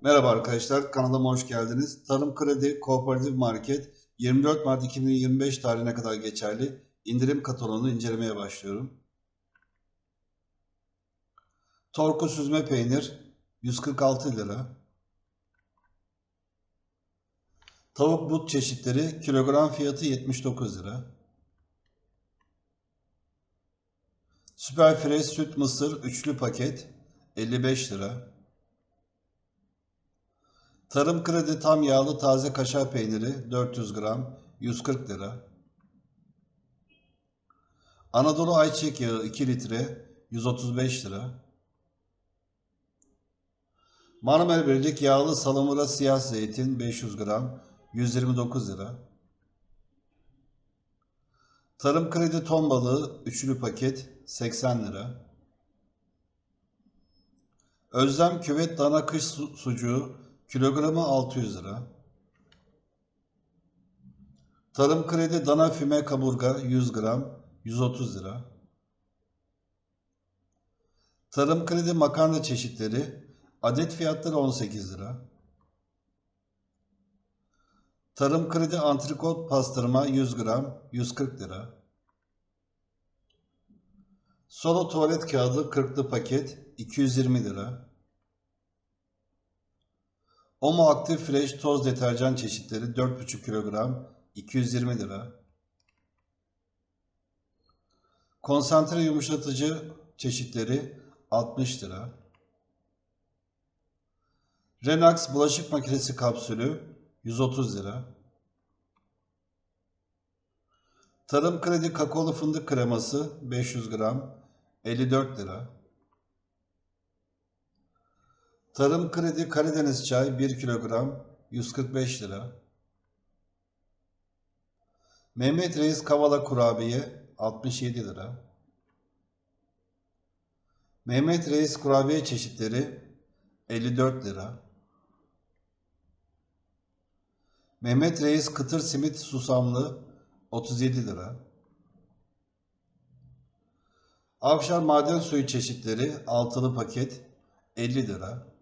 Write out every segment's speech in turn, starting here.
Merhaba arkadaşlar, kanalıma hoş geldiniz. Tarım Kredi Kooperatif Market 24 Mart 2025 tarihine kadar geçerli indirim kataloğunu incelemeye başlıyorum. Torku süzme peynir 146 lira. Tavuk but çeşitleri kilogram fiyatı 79 lira. Süper Fresh süt mısır üçlü paket 55 lira. Tarım Kredi tam yağlı taze kaşar peyniri 400 gram 140 lira. Anadolu ayçiçek yağı 2 litre 135 lira. Marmel Birlik yağlı salamura siyah zeytin 500 gram 129 lira. Tarım Kredi ton balığı üçlü paket 80 lira. Özlem küvet dana kış su- sucuğu kilogramı 600 lira. Tarım Kredi dana füme kaburga 100 gram 130 lira. Tarım Kredi makarna çeşitleri adet fiyatları 18 lira. Tarım Kredi antrikot pastırma 100 gram 140 lira. Solo tuvalet kağıdı 40'lı paket 220 lira. Omo Aktif Fresh toz deterjan çeşitleri 4,5 kilogram 220 lira. Konsantre yumuşatıcı çeşitleri 60 lira. Renax bulaşık makinesi kapsülü 130 lira. Tarım Kredi kakaolu fındık kreması 500 gram 54 lira. Tarım Kredi Karadeniz çay 1 kilogram 145 lira. Mehmet Reis Kavala kurabiye 67 lira. Mehmet Reis kurabiye çeşitleri 54 lira. Mehmet Reis kıtır simit susamlı 37 lira. Avşar maden suyu çeşitleri altılı paket 50 lira.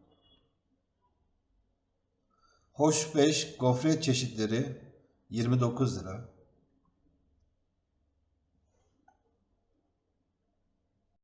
Hoş 5 gofret çeşitleri 29 lira.